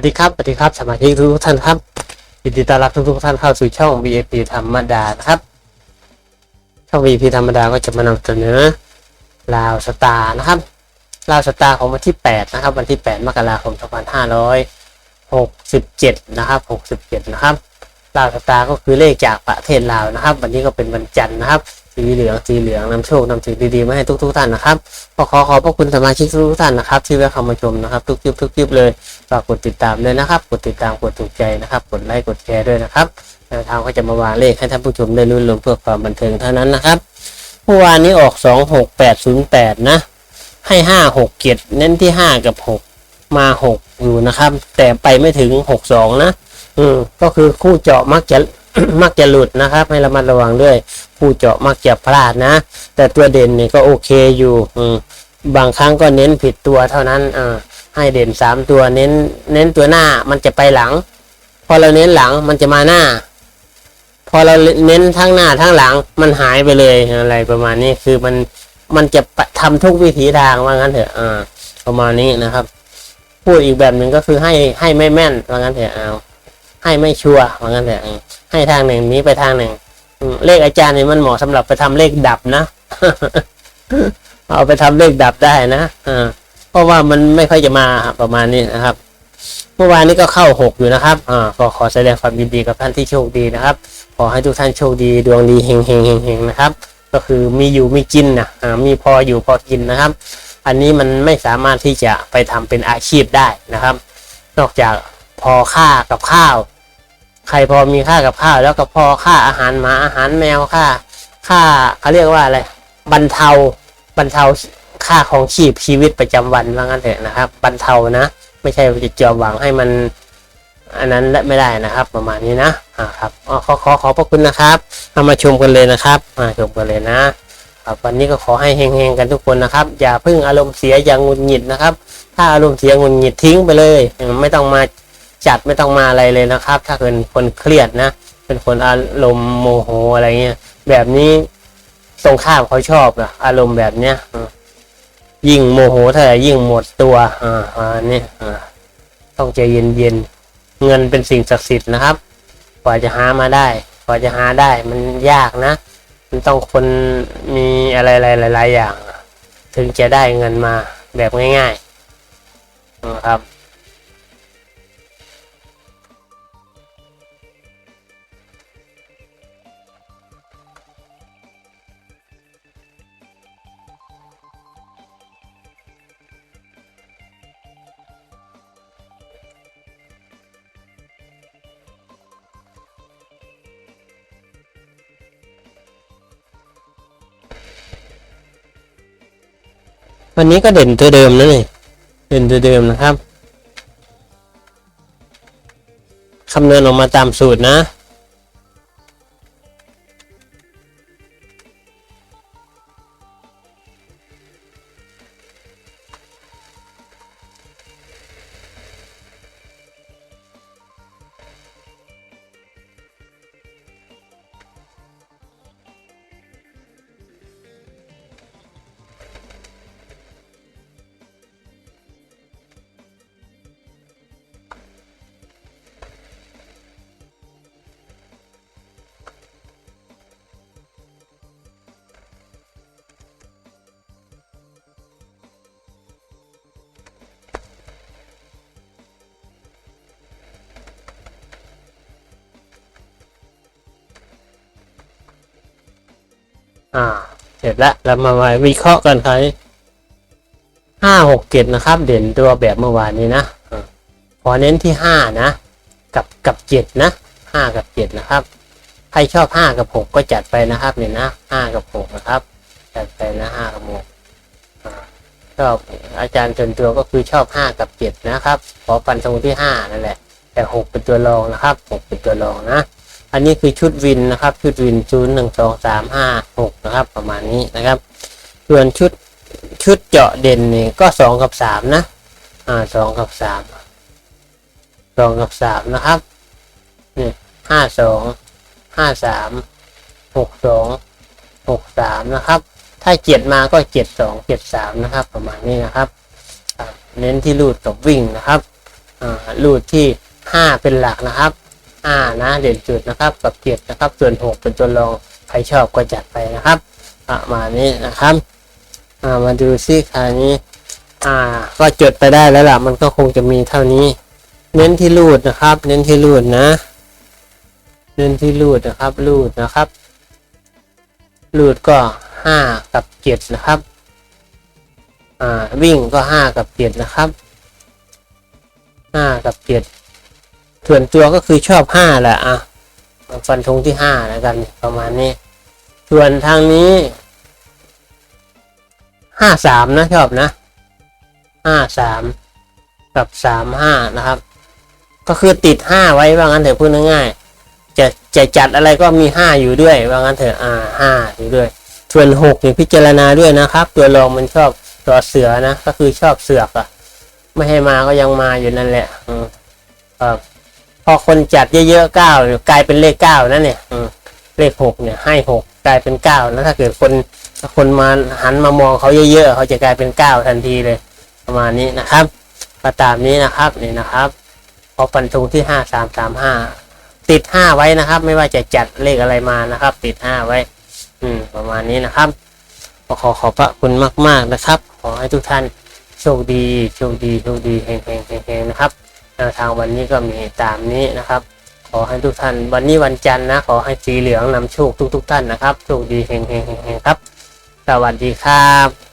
วัสดีครับสวัสดีครับสมาชิกทุกท่านครับยินดีต้อนรับทุกท่านเข้าสู่ช่อง VIP ธรรมดานะครับช่อง VIP ธรรมดาก็จะมานำเสนอลาวสตาร์นะครับลาวสตาร์ของวันที่ 8 นะครับ วันที่ 8 มกราคม 2567 นะครับ 67 นะครับลาวสตาร์ก็คือเลขจากประเทศลาวนะครับ วันนี้ก็เป็นวันจันทร์นะครับ สีเหลืองสีเหลืองนำโชคนำสิ่งดีๆมาให้ทุกๆท่านนะครับก็ขอขอบพระคุณสมาชิกทุกๆท่านนะครับที่แวะเข้ามาชมนะครับทุกคลิปทุกคลิปเลยฝากกดติดตามด้วยนะครับ กดติดตามกดถูกใจนะครับ กดไลค์กดแชร์ด้วยนะครับแนวทางก็จะมาวางเลขให้ท่านผู้ชมได้ลุ้นลมเพื่อความบันเทิงเท่านั้นนะครับเมื่อวานนี้ออก 26808 นะ ให้ 5 6เกียรเน้นที่ 5 กับ 6 มา 6 อยู่นะครับ แต่ไปไม่ถึง 62 นะ อืมก็คือคู่เจาะมักจะ มักจะหลุดนะครับ ให้ระมัดระวังด้วยคู่เจาะมักจะพลาดนะ แต่ตัวเด่นนี่ก็โอเคอยู่บางครั้งก็เน้นผิดตัวเท่านั้นอ่าให้เด่นสามตัวเน้น เน้นตัวหน้ามันจะไปหลัง พอเราเน้นหลังมันจะมาหน้า พอเราเน้นทั้งหน้าทั้งหลังมันหายไปเลยอะไรประมาณนี้คือมันมันจะปะทำทุกวิถีทางว่างั้นเถอะอ่าประมาณนี้นะครับ พูดอีกแบบหนึ่งก็คือให้ให้ไม่แม่นว่างั้นเถอะเอา ให้ไม่ชัวร์ว่างั้นเถอะให้ทางหนึ่งนี้ไปทางหนึ่งเลขอาจารย์นี่มันเหมาะสำหรับไปทำเลขดับนะ เอาไปทำเลขดับได้นะอ่าเพราะว่ามันไม่ค่อยจะมาประมาณนี้นะครับ เมื่อวานนี้ก็เข้าหกอยู่นะครับอ่าก็ขอแสดงความยินดีกับท่านที่โชคดีนะครับ ขอให้ทุกท่านโชคดีดวงดีเฮงเฮงเฮงเฮงนะครับ ก็คือมีอยู่มีกินนะอ่ามีพออยู่พอกินนะครับ อันนี้มันไม่สามารถที่จะไปทำเป็นอาชีพได้นะครับ นอกจากพอค่ากับข้าว ใครพอมีค่ากับข้าวแล้วก็พอค่าอาหารหมาอาหารแมวค่า ค่าเขาเรียกว่าอะไรบรรเทาบรรเทาค่าของชีพชีวิตประจำวันว่างั้นเถอะนะครับบรรเทานะ ไม่ใช่จะจอมหวังให้มัน อันนั้นไม่ได้นะครับ ประมาณนี้นะอ่าครับอ๋อขอขอขอบพระคุณนะครับเอามาชมกันเลยนะครับมาชมกันเลยนะวันนี้ก็ขอให้เฮงๆกันทุกคนนะครับ อย่าพิ่งอารมณ์เสียอย่างหงุดหงิดนะครับ ถ้าอารมณ์เสียหงุดหงิดทิ้งไปเลย ไม่ต้องมา จัดไม่ต้องมาอะไรเลยนะครับ ถ้าเป็นคนเครียดนะ เป็นคนอารมณ์โมโหอะไรเงี้ยแบบนี้ตรงข้ามเขาชอบอะอารมณ์แบบเนี้ยยิ่งโมโหเท่าไหร่ยิ่งหมดตัวอ่าอันนี้อ่าต้องใจเย็นๆเงินเป็นสิ่งศักดิ์สิทธิ์นะครับ กว่าจะหามาได้ กว่าจะหาได้มันยากนะ มันต้องคนมีอะไรหลาย ๆ อย่าง ถึงจะได้เงินมาแบบง่ายๆนะครับ วันนี้ก็เด่นตัวเดิมนะนี่เด่นตัวเดิมนะครับ คำนวณออกมาตามสูตรนะ อ่า เสร็จแล้วเรามาวิเคราะห์กันครับห้าหกเจ็ดนะครับ เด่นตัวแบบเมื่อวานนี้นะขอเน้นที่ห้านะ กับกับเจ็ดนะห้ากับเจ็ดนะครับ ใครชอบห้ากับหกก็จัดไปนะครับเนี่ยนะห้ากับหกนะครับ จัดไปนะห้ากับหกชอบอาจารย์จนตัวก็คือชอบห้ากับเจ็ดนะครับ ขอฟันตรงที่ห้านั่นแหละ แต่หกเป็นตัวรองนะครับหกเป็นตัวรองนะ อันนี้คือชุดวินนะครับ ชุดวินศูนย์หนึ่งสองสามห้าหกนะครับ ประมาณนี้นะครับ ส่วนชุดชุดเจาะเด่นนี่ก็สองกับสามนะอ่าสองกับสามสองกับสามนะครับนี่ห้าสองห้าสามหกสองหกสามนะครับ ถ้าเจ็ดมาก็เจ็ดสองเจ็ดสามนะครับ ประมาณนี้นะครับเน้นที่รูดกับวิ่งนะครับอ่ารูดที่ห้าเป็นหลักนะครับ ห้านะเด่นจุดนะครับกับเจ็ดนะครับ ส่วนหกเป็นตัวรองใครชอบก็จัดไปนะครับประมาณนี้นะครับอ่ามาดูซิคราวนี้ อ่า ก็จดไปได้แล้วล่ะ มันก็คงจะมีเท่านี้ เน้นที่รูดนะครับ เน้นที่รูดนะ เน้นที่รูดนะครับ รูดนะครับ รูดก็ห้ากับเจ็ดนะครับ อ่า วิ่งก็ห้ากับเจ็ดนะครับห้ากับเจ็ด ส่วนตัวก็คือชอบห้าแหละอะฟันธงที่ห้าแล้วกันประมาณนี้ ส่วนทางนี้ห้าสามนะชอบนะห้าสามกับสามห้านะครับ ก็คือติดห้าไว้ว่างั้นเถอะพูดง่ายๆจะจะจัดอะไรก็มีห้าอยู่ด้วยว่างั้นเถอะอ่าห้าอยู่ด้วย ส่วนหกนี่พิจารณาด้วยนะครับ ตัวรองมันชอบตัวเสือนะ ก็คือชอบเสือกอะไม่ให้มาก็ยังมาอยู่นั่นแหละ อืมครับ อคนจัดเยอะๆเก้ากลายเป็นเลขเก้านั่นเนี่ยเลขหกเนี่ย ให้หกกลายเป็นเก้าแล้วถ้าเกิดคนคนมาหันมามองเขาเยอะๆเขาจะกลายเป็นเก้าทันทีเลย ประมาณนี้นะครับก็ตามนี้นะครับนี่นะครับพอฟันธงที่ห้าสามสามห้าติดห้าไว้นะครับ ไม่ว่าจะจัดเลขอะไรมานะครับ ติดห้าไว้ อืม ประมาณนี้นะครับขอขอบพระคุณมาก ๆนะครับ ขอให้ทุกท่านโชคดีโชคดีโชคดีเฮงเฮงเฮงเฮงนะครับ แนวทางวันนี้ก็มีตามนี้นะครับ ขอให้ทุกท่าน วันนี้วันจันทร์นะ ขอให้สีเหลืองนำโชคทุกๆท่านนะครับ โชคดีเฮงเฮงเฮงเฮงครับ สวัสดีครับ